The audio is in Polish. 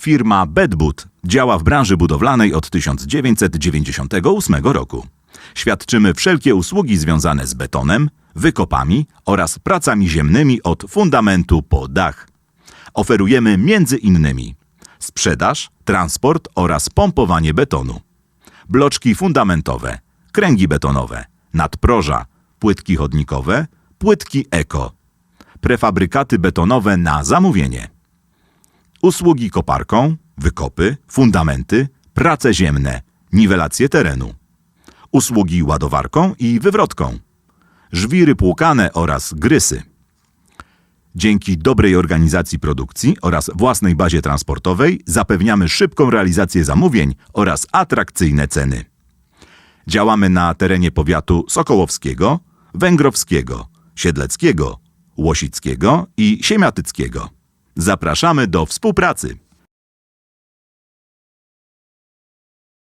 Firma Bedwood działa w branży budowlanej od 1998 roku. Świadczymy wszelkie usługi związane z betonem, wykopami oraz pracami ziemnymi od fundamentu po dach. Oferujemy między innymi sprzedaż, transport oraz pompowanie betonu, bloczki fundamentowe, kręgi betonowe, nadproża, płytki chodnikowe, płytki eko, prefabrykaty betonowe na zamówienie, usługi koparką, wykopy, fundamenty, prace ziemne, niwelację terenu, usługi ładowarką i wywrotką, żwiry płukane oraz grysy. Dzięki dobrej organizacji produkcji oraz własnej bazie transportowej zapewniamy szybką realizację zamówień oraz atrakcyjne ceny. Działamy na terenie powiatu sokołowskiego, węgrowskiego, siedleckiego, łosickiego i siemiatyckiego. Zapraszamy do współpracy.